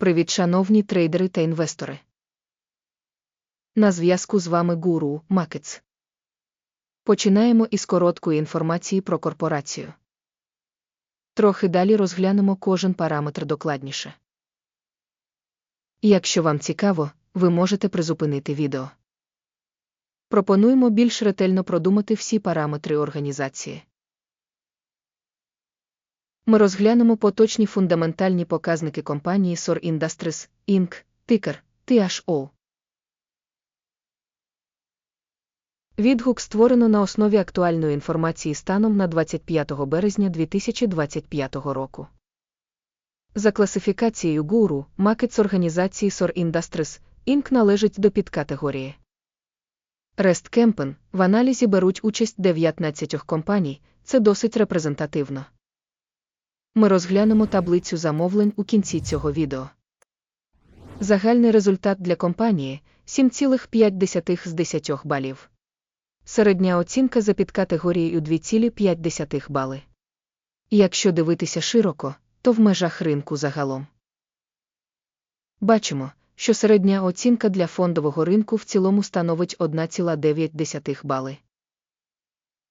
Привіт, шановні трейдери та інвестори. На зв'язку з вами Гуру Макетс. Починаємо із короткої інформації про корпорацію. Трохи далі розглянемо кожен параметр докладніше. Якщо вам цікаво, ви можете призупинити відео. Пропонуємо більш ретельно продумати всі параметри організації. Ми розглянемо поточні фундаментальні показники компанії SOR Industries, Inc., тикер THO. Відгук створено на основі актуальної інформації станом на 25 березня 2025 року. За класифікацією гуру, макет з організації SOR Industries, Inc. належить до підкатегорії. REST в аналізі беруть участь 19 компаній, це досить репрезентативно. Ми розглянемо таблицю замовлень у кінці цього відео. Загальний результат для компанії 7,5 з 10 балів. Середня оцінка за підкатегорією 2,5 бали. Якщо дивитися широко, то в межах ринку загалом. Бачимо, що середня оцінка для фондового ринку в цілому становить 1,9 бали.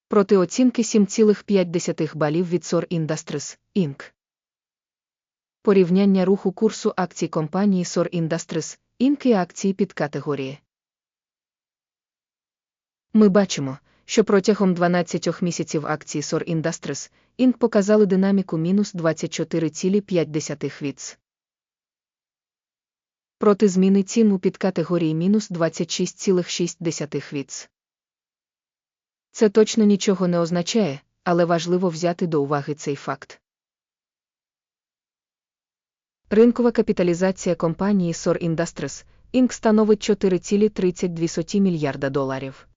Проти оцінки 7,5 балів від SOR Industries, Inc. Порівняння руху курсу акцій компанії SOR Industries, Inc. і акції під категорії. Ми бачимо, що протягом 12 місяців акції SOR Industries, Inc. показали динаміку мінус 24,5 віц. Проти зміни цін у підкатегорії мінус 26,6 віц. Це точно нічого не означає, але важливо взяти до уваги цей факт. Ринкова капіталізація компанії SOR Industries, Inc. становить 4,32 мільярда доларів.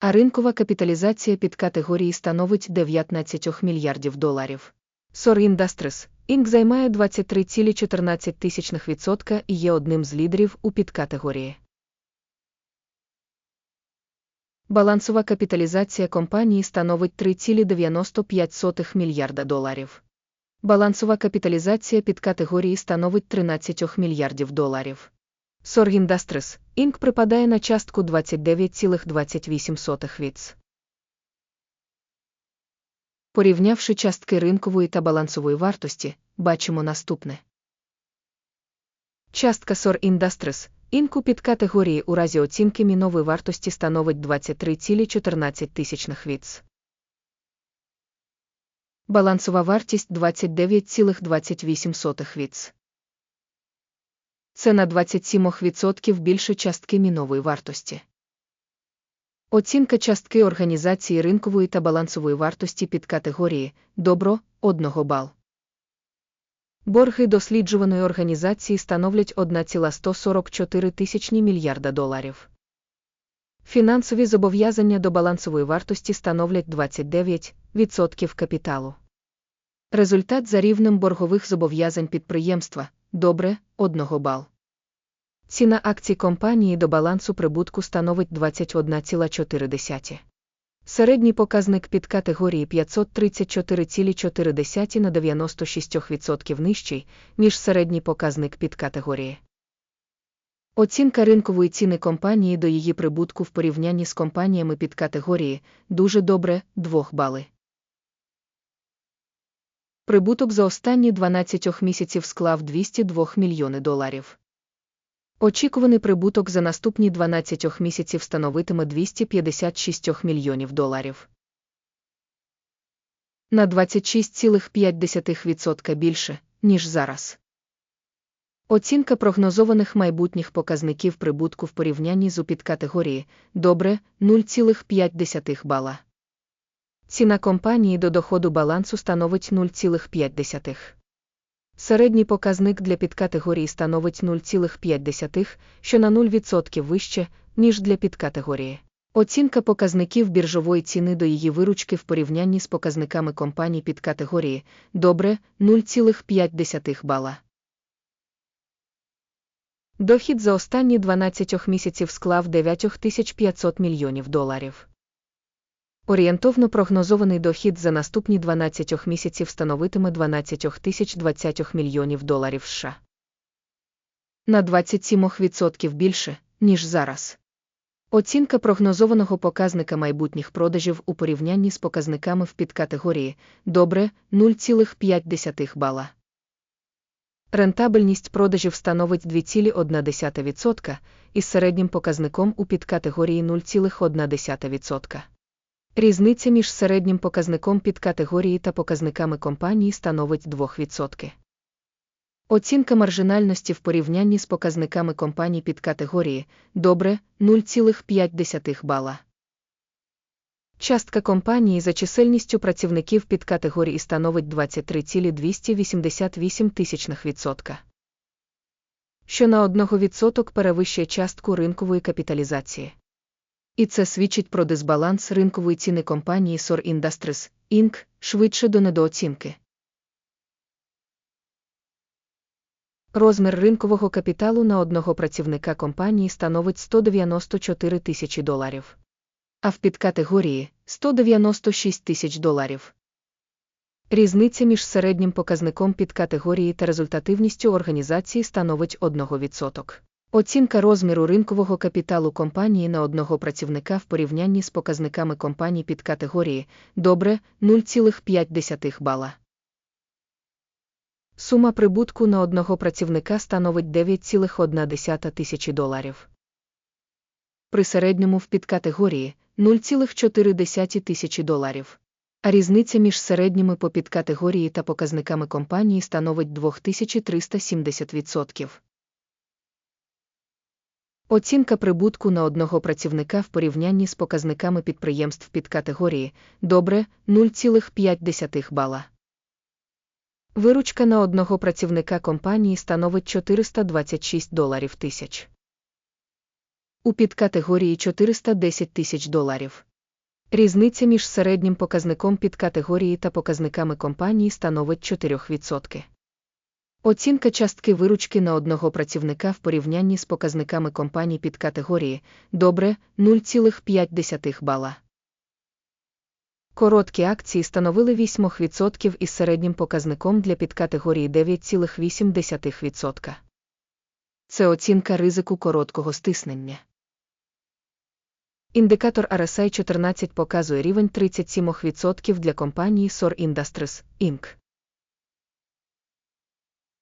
А ринкова капіталізація під категорії становить 19 мільярдів доларів. SOR Industries, Inc. займає 23,14% і є одним з лідерів у підкатегорії. Балансова капіталізація компанії становить 3,95 мільярда доларів. Балансова капіталізація під категорії становить 13 мільярдів доларів. SOR Industries, Inc. припадає на частку 29,28 віц. Порівнявши частки ринкової та балансової вартості, бачимо наступне. Частка SOR Industries, Інку під категорії у разі оцінки мінової вартості становить 23,14 тисячних віц. Балансова вартість 29,28 віц. Це на 27% більше частки мінової вартості. Оцінка частки організації ринкової та балансової вартості під категорії добро 1 бал. Борги досліджуваної організації становлять 1,144 тисячні мільярда доларів. Фінансові зобов'язання до балансової вартості становлять 29% капіталу. Результат за рівнем боргових зобов'язань підприємства добре 1 бал. Ціна акцій компанії до балансу прибутку становить 21,4. Середній показник під категорії 534,4 на 96% нижчий, ніж середній показник під категорії. Оцінка ринкової ціни компанії до її прибутку в порівнянні з компаніями під категорії дуже добре 2 бали. Прибуток за останні 12 місяців склав 202 мільйони доларів. Очікуваний прибуток за наступні 12 місяців становитиме 256 мільйонів доларів. На 26,5% більше, ніж зараз. Оцінка прогнозованих майбутніх показників прибутку в порівнянні з у підкатегорії добре 0,5 бала. Ціна компанії до доходу балансу становить 0,5. Середній показник для підкатегорії становить 0,5, що на 0% вище, ніж для підкатегорії. Оцінка показників біржової ціни до її виручки в порівнянні з показниками компаній підкатегорії добре 0,5 бала. Дохід за останні 12 місяців склав 9500 мільйонів доларів. Орієнтовно прогнозований дохід за наступні 12 місяців становитиме 12 тисяч 20 мільйонів доларів США. на 27% більше, ніж зараз. Оцінка прогнозованого показника майбутніх продажів у порівнянні з показниками в підкатегорії добре 0,5 бала. Рентабельність продажів становить 2,1% із середнім показником у підкатегорії 0,1%. Різниця між середнім показником підкатегорії та показниками компанії становить 2%. Оцінка маржинальності в порівнянні з показниками компаній підкатегорії добре 0,5 бала. Частка компанії за чисельністю працівників підкатегорії становить 23,288 тисячних відсотка, що на 1% перевищує частку ринкової капіталізації. І це свідчить про дисбаланс ринкової ціни компанії SOR Industries, Inc. швидше до недооцінки. Розмір ринкового капіталу на одного працівника компанії становить 194 тисячі доларів. А в підкатегорії 196 тисяч доларів. Різниця між середнім показником підкатегорії та результативністю організації становить 1%. Оцінка розміру ринкового капіталу компанії на одного працівника в порівнянні з показниками компаній підкатегорії добре 0,5 бала. Сума прибутку на одного працівника становить 9,1 тисячі доларів. При середньому в підкатегорії 0,4 тисячі доларів. А різниця між середніми по підкатегорії та показниками компанії становить 2370%. Оцінка прибутку на одного працівника в порівнянні з показниками підприємств підкатегорії добре 0,5 бала. Виручка на одного працівника компанії становить 426 доларів тисяч. У підкатегорії 410 тисяч доларів. Різниця між середнім показником підкатегорії та показниками компанії становить 4%. Оцінка частки виручки на одного працівника в порівнянні з показниками компаній підкатегорії добре 0,5 бала. Короткі акції становили 8% із середнім показником для підкатегорії 9,8%. Це оцінка ризику короткого стиснення. Індикатор RSI 14 показує рівень 37% для компанії SOR Industries, Inc.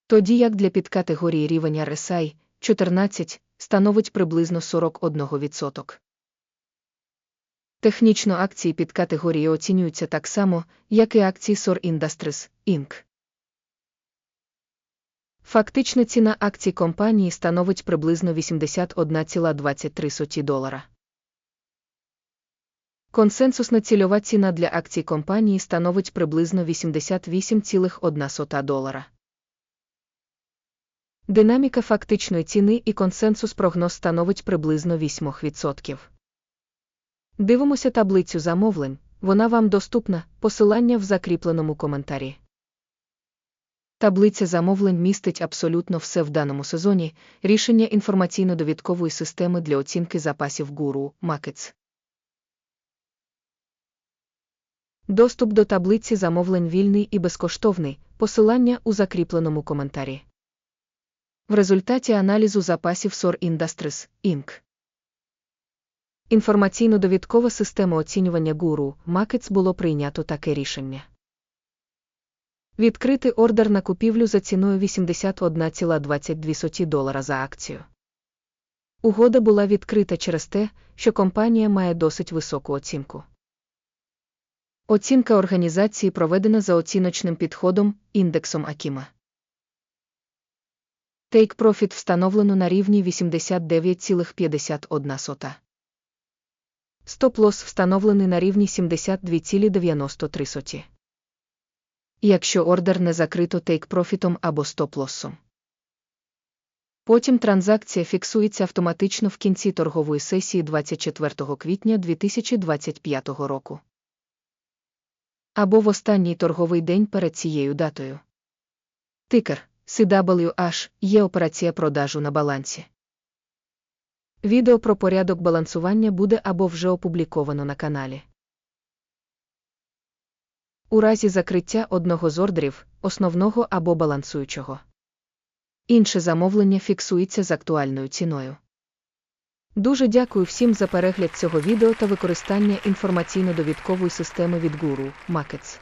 Тоді як для підкатегорії рівень RSI 14 становить приблизно 41%. Технічно акції під категорії оцінюються так само, як і акції SOR Industries, Inc. Фактична ціна акцій компанії становить приблизно 81,23 долара. Консенсусна цільова ціна для акцій компанії становить приблизно 88,1 долара. Динаміка фактичної ціни і консенсус прогноз становить приблизно 8%. Дивимося таблицю замовлень, вона вам доступна, посилання в закріпленому коментарі. Таблиця замовлень містить абсолютно все в даному сезоні, рішення інформаційно-довідкової системи для оцінки запасів гуру Markets. Доступ до таблиці замовлень вільний і безкоштовний, посилання у закріпленому коментарі. В результаті аналізу запасів SOR Industries, Inc. Інформаційно-довідкова система оцінювання гуру Markets було прийнято таке рішення. Відкрити ордер на купівлю за ціною 81,22 долара за акцію. Угода була відкрита через те, що компанія має досить високу оцінку. Оцінка організації проведена за оціночним підходом індексом Акіма. Take Profit встановлено на рівні 89,51. Стоп-лосс встановлений на рівні 72,93. Якщо ордер не закрито тейк-профітом або стоп-лоссом. Потім транзакція фіксується автоматично в кінці торгової сесії 24 квітня 2025 року. Або в останній торговий день перед цією датою. Тикер CWH є операція продажу на балансі. Відео про порядок балансування буде або вже опубліковано на каналі. У разі закриття одного з ордерів, основного або балансуючого. Інше замовлення фіксується з актуальною ціною. Дуже дякую всім за перегляд цього відео та використання інформаційно-довідкової системи від Guru Markets.